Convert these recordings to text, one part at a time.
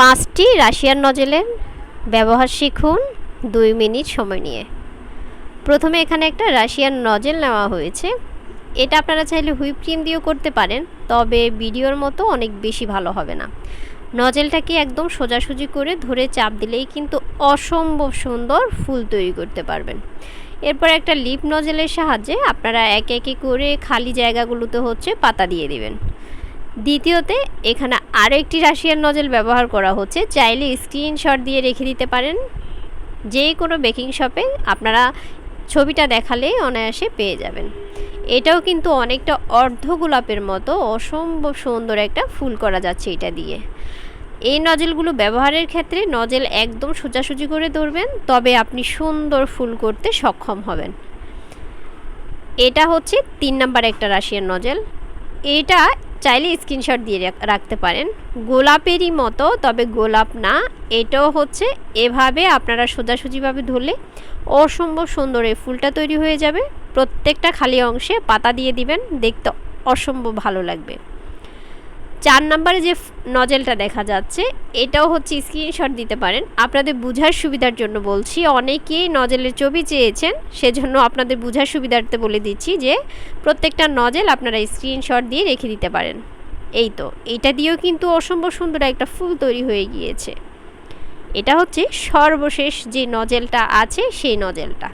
পাঁচটি রাশিয়ান নজেলের ব্যবহার শিখুন দুই মিনিট সময় নিয়ে। প্রথমে এখানে একটা রাশিয়ান নজেল নেওয়া হয়েছে। এটা আপনারা চাইলে হুইপ ক্রিম দিয়েও করতে পারেন, তবে ভিডিওর মতো অনেক বেশি ভালো হবে না। নজেলটাকে একদম সোজাসুজি করে ধরে চাপ দিলেই কিন্তু অসম্ভব সুন্দর ফুল তৈরি করতে পারবেন। এরপর একটা লিপ নজেলের সাহায্যে আপনারা একে একে করে খালি জায়গাগুলোতে হচ্ছে পাতা দিয়ে দিবেন। দ্বিতীয়তে, এখানে আরও একটি রাশিয়ান নজেল ব্যবহার করা হচ্ছে। চাইলে স্ক্রিনশট দিয়ে রেখে দিতে পারেন। যে কোনো বেকিং শপে আপনারা ছবিটা দেখালে অনায়াসে পেয়ে যাবেন। এটাও কিন্তু অনেকটা অর্ধ গোলাপের মতো, অসম্ভব সুন্দর একটা ফুল করা যাচ্ছে এটা দিয়ে। এই নজেলগুলো ব্যবহারের ক্ষেত্রে নজেল একদম সোজাসুজি করে ধরবেন, তবে আপনি সুন্দর ফুল করতে সক্ষম হবেন। এটা হচ্ছে তিন নাম্বার একটা রাশিয়ান নজেল। এটা চাইলে স্ক্রিনশট দিয়ে রাখতে পারেন। গোলাপেরই মতো, তবে গোলাপ না, এটাও হচ্ছে এভাবে আপনারা সোজাসুজিভাবে ধরলে অসম্ভব সুন্দর এই ফুলটা তৈরি হয়ে যাবে। প্রত্যেকটা খালি অংশে পাতা দিয়ে দিবেন, দেখতে অসম্ভব ভালো লাগবে। চার নম্বরে যে নজেলটা দেখা যাচ্ছে, এটাও হচ্ছে স্ক্রিনশট দিতে পারেন। আপনাদের বোঝার সুবিধার জন্য বলছি, অনেকেই নজেলের ছবি চেয়েছেন, সেজন্য আপনাদের বোঝার সুবিধার্থে বলে দিচ্ছি যে, প্রত্যেকটা নজেল আপনারা স্ক্রিনশট দিয়ে রেখে দিতে পারেন। এই তো, এটা দিয়েও কিন্তু অসম্ভব সুন্দর একটা ফুল তৈরি হয়ে গিয়েছে। এটা হচ্ছে সর্বশেষ যে নজেলটা আছে, সেই নজেলটা।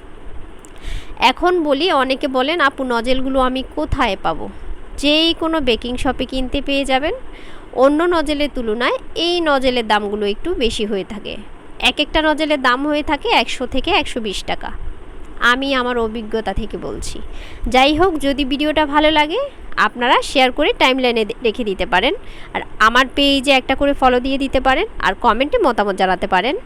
এখন বলি, অনেকে বলেন, আপু, নজেলগুলো আমি কোথায় পাবো? যেই কোনো বেকিং শপে কিনতে পেয়ে যাবেন। অন্য নজেলের তুলনায় এই নজেলের দামগুলো একটু বেশি হয়ে থাকে। এক একটা নজেলের দাম হয়ে থাকে একশো থেকে একশো বিশ টাকা। আমি আমার অভিজ্ঞতা থেকে বলছি। যাই হোক, যদি ভিডিওটা ভালো লাগে, আপনারা শেয়ার করে টাইমলাইনে রেখে দিতে পারেন। আর আমার পেজে একটা করে ফলো দিয়ে দিতে পারেন। আর কমেন্টে মতামত জানাতে পারেন।